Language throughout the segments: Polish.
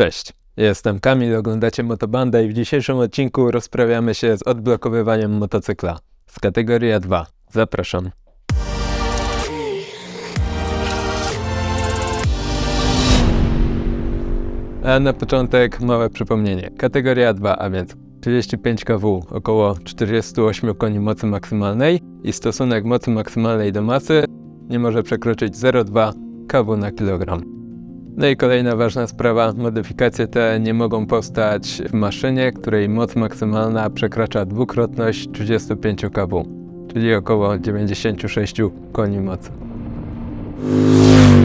Cześć, jestem Kamil, oglądacie Motobanda i w dzisiejszym odcinku rozprawiamy się z odblokowywaniem motocykla z kategorii A2. Zapraszam. A na początek małe przypomnienie. Kategoria 2, a więc 35 kW, około 48 koni mocy maksymalnej i stosunek mocy maksymalnej do masy nie może przekroczyć 0,2 kW na kilogram. No i kolejna ważna sprawa, modyfikacje te nie mogą powstać w maszynie, której moc maksymalna przekracza dwukrotność 35 kW, czyli około 96 koni mocy.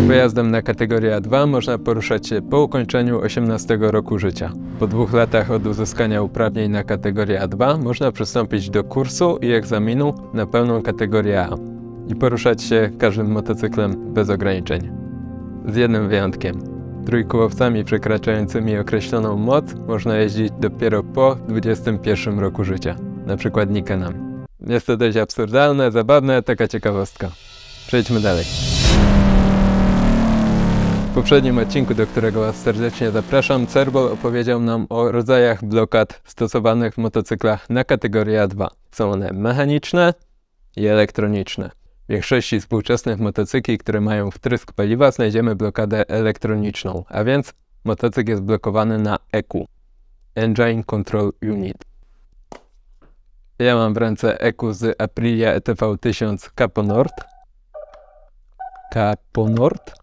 Pojazdem na kategorię A2 można poruszać się po ukończeniu 18 roku życia. Po dwóch latach od uzyskania uprawnień na kategorię A2 można przystąpić do kursu i egzaminu na pełną kategorię A i poruszać się każdym motocyklem bez ograniczeń. Z jednym wyjątkiem. Trójkołowcami przekraczającymi określoną moc można jeździć dopiero po 21 roku życia, na przykład Nikenem. Jest to dość absurdalne, zabawne, taka ciekawostka. Przejdźmy dalej. W poprzednim odcinku, do którego Was serdecznie zapraszam, Cerbol opowiedział nam o rodzajach blokad stosowanych w motocyklach na kategorię A2. Są one mechaniczne i elektroniczne. W większości współczesnych motocykli, które mają wtrysk paliwa, znajdziemy blokadę elektroniczną, a więc motocykl jest blokowany na EQ Engine Control Unit. Ja mam w ręce EQ z Aprilia ETV 1000 Capo Nord. Capo Nord,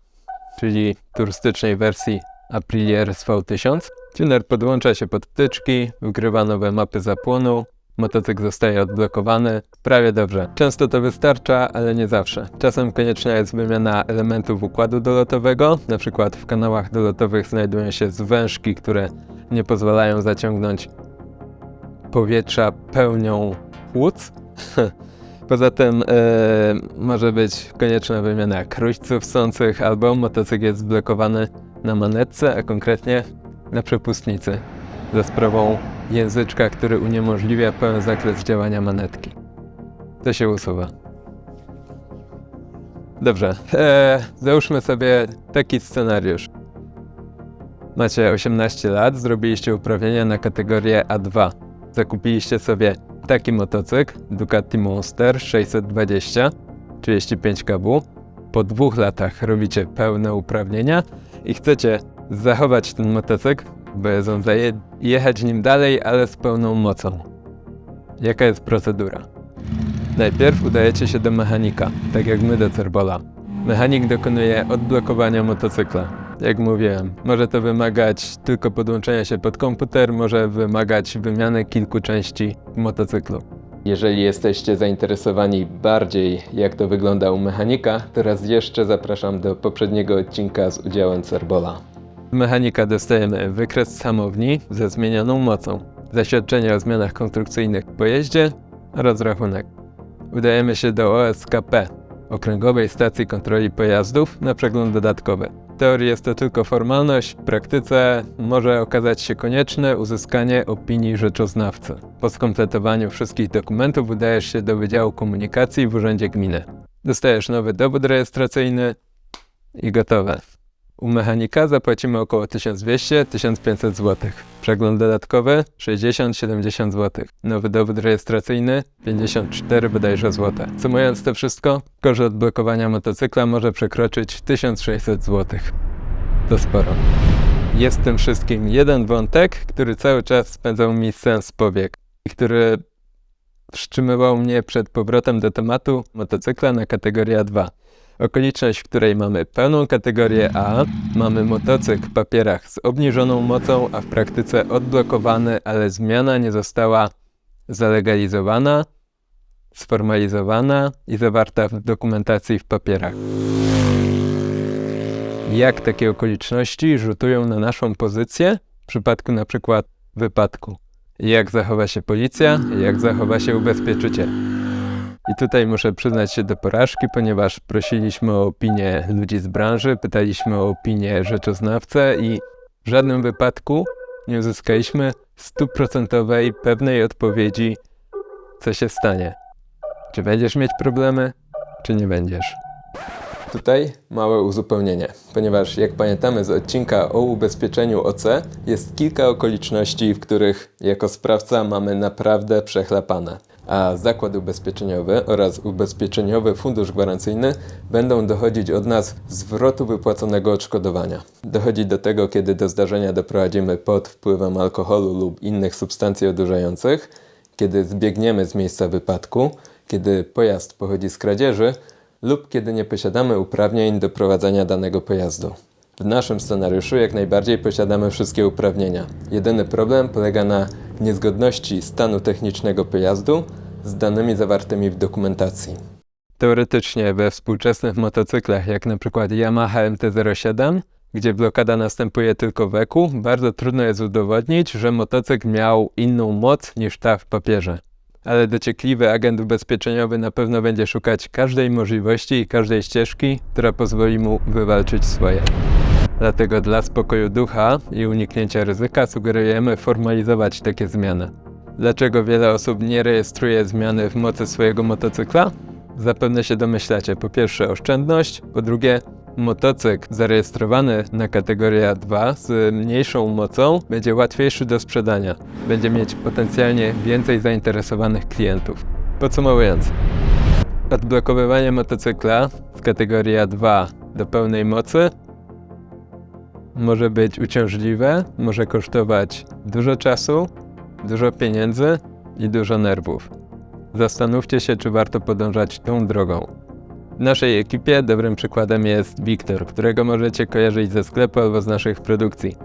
czyli turystycznej wersji Aprilia RSV 1000. Tuner podłącza się pod wtyczki, wgrywa nowe mapy zapłonu, Motocykl zostaje odblokowany. Prawie dobrze. Często to wystarcza, ale nie zawsze. Czasem konieczna jest wymiana elementów układu dolotowego. Na przykład w kanałach dolotowych znajdują się zwężki, które nie pozwalają zaciągnąć powietrza pełnią płuc. Poza tym e, może być konieczna wymiana kruźców sących albo motocykl jest zblokowany na manetce, a konkretnie na przepustnicy za sprawą języczka, który uniemożliwia pełen zakres działania manetki. To się usuwa. Dobrze, eee, załóżmy sobie taki scenariusz. Macie 18 lat, zrobiliście uprawnienia na kategorię A2. Zakupiliście sobie taki motocykl, Ducati Monster 620, 35 kW. Po dwóch latach robicie pełne uprawnienia i chcecie zachować ten motocykl zaje- jechać nim dalej, ale z pełną mocą. Jaka jest procedura? Najpierw udajecie się do mechanika, tak jak my do Cerbola. Mechanik dokonuje odblokowania motocykla. Jak mówiłem, może to wymagać tylko podłączenia się pod komputer, może wymagać wymiany kilku części motocyklu. Jeżeli jesteście zainteresowani bardziej jak to wygląda u mechanika, teraz jeszcze zapraszam do poprzedniego odcinka z udziałem Cerbola. Mechanika dostajemy wykres samowni ze zmienioną mocą, zaświadczenie o zmianach konstrukcyjnych w pojeździe oraz rachunek. Udajemy się do OSKP, Okręgowej Stacji Kontroli Pojazdów, na przegląd dodatkowy. W teorii jest to tylko formalność, w praktyce może okazać się konieczne uzyskanie opinii rzeczoznawcy. Po skompletowaniu wszystkich dokumentów udajesz się do Wydziału Komunikacji w Urzędzie Gminy. Dostajesz nowy dowód rejestracyjny i gotowe. U mechanika zapłacimy około 1200-1500 zł. Przegląd dodatkowy 60-70 zł. Nowy dowód rejestracyjny 54 bodajże zł. Sumując to wszystko, koszt odblokowania motocykla może przekroczyć 1600 zł. To sporo. Jest w tym wszystkim jeden wątek, który cały czas spędzał mi sens powiek i który wstrzymywał mnie przed powrotem do tematu motocykla na kategorię 2. Okoliczność, w której mamy pełną kategorię A, mamy motocykl w papierach z obniżoną mocą, a w praktyce odblokowany, ale zmiana nie została zalegalizowana, sformalizowana i zawarta w dokumentacji w papierach. Jak takie okoliczności rzutują na naszą pozycję w przypadku na przykład wypadku? Jak zachowa się policja? Jak zachowa się ubezpieczyciel? I tutaj muszę przyznać się do porażki, ponieważ prosiliśmy o opinię ludzi z branży, pytaliśmy o opinię rzeczoznawcę i w żadnym wypadku nie uzyskaliśmy stuprocentowej, pewnej odpowiedzi, co się stanie. Czy będziesz mieć problemy, czy nie będziesz. Tutaj małe uzupełnienie, ponieważ jak pamiętamy z odcinka o ubezpieczeniu OC, jest kilka okoliczności, w których jako sprawca mamy naprawdę przechlapane. A zakład ubezpieczeniowy oraz ubezpieczeniowy fundusz gwarancyjny będą dochodzić od nas zwrotu wypłaconego odszkodowania. Dochodzi do tego, kiedy do zdarzenia doprowadzimy pod wpływem alkoholu lub innych substancji odurzających, kiedy zbiegniemy z miejsca wypadku, kiedy pojazd pochodzi z kradzieży lub kiedy nie posiadamy uprawnień do prowadzenia danego pojazdu. W naszym scenariuszu jak najbardziej posiadamy wszystkie uprawnienia. Jedyny problem polega na niezgodności stanu technicznego pojazdu z danymi zawartymi w dokumentacji. Teoretycznie we współczesnych motocyklach, jak na przykład Yamaha MT-07, gdzie blokada następuje tylko w eku, bardzo trudno jest udowodnić, że motocykl miał inną moc niż ta w papierze. Ale dociekliwy agent ubezpieczeniowy na pewno będzie szukać każdej możliwości i każdej ścieżki, która pozwoli mu wywalczyć swoje. Dlatego dla spokoju ducha i uniknięcia ryzyka sugerujemy formalizować takie zmiany. Dlaczego wiele osób nie rejestruje zmiany w mocy swojego motocykla? Zapewne się domyślacie. Po pierwsze oszczędność, po drugie motocykl zarejestrowany na kategorię 2 z mniejszą mocą będzie łatwiejszy do sprzedania. Będzie mieć potencjalnie więcej zainteresowanych klientów. Podsumowując, odblokowywanie motocykla z kategorii 2 do pełnej mocy może być uciążliwe, może kosztować dużo czasu, dużo pieniędzy i dużo nerwów. Zastanówcie się, czy warto podążać tą drogą. W naszej ekipie dobrym przykładem jest Wiktor, którego możecie kojarzyć ze sklepu albo z naszych produkcji.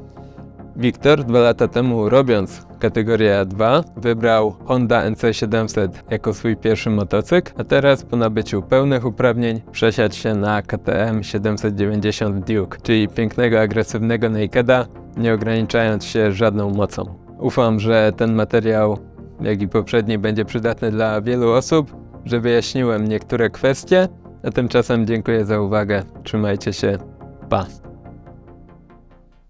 Wiktor dwa lata temu, robiąc kategorię A2, wybrał Honda NC700 jako swój pierwszy motocykl, a teraz po nabyciu pełnych uprawnień przesiadł się na KTM 790 Duke, czyli pięknego, agresywnego nakeda, nie ograniczając się żadną mocą. Ufam, że ten materiał, jak i poprzedni, będzie przydatny dla wielu osób, że wyjaśniłem niektóre kwestie, a tymczasem dziękuję za uwagę. Trzymajcie się. Pa!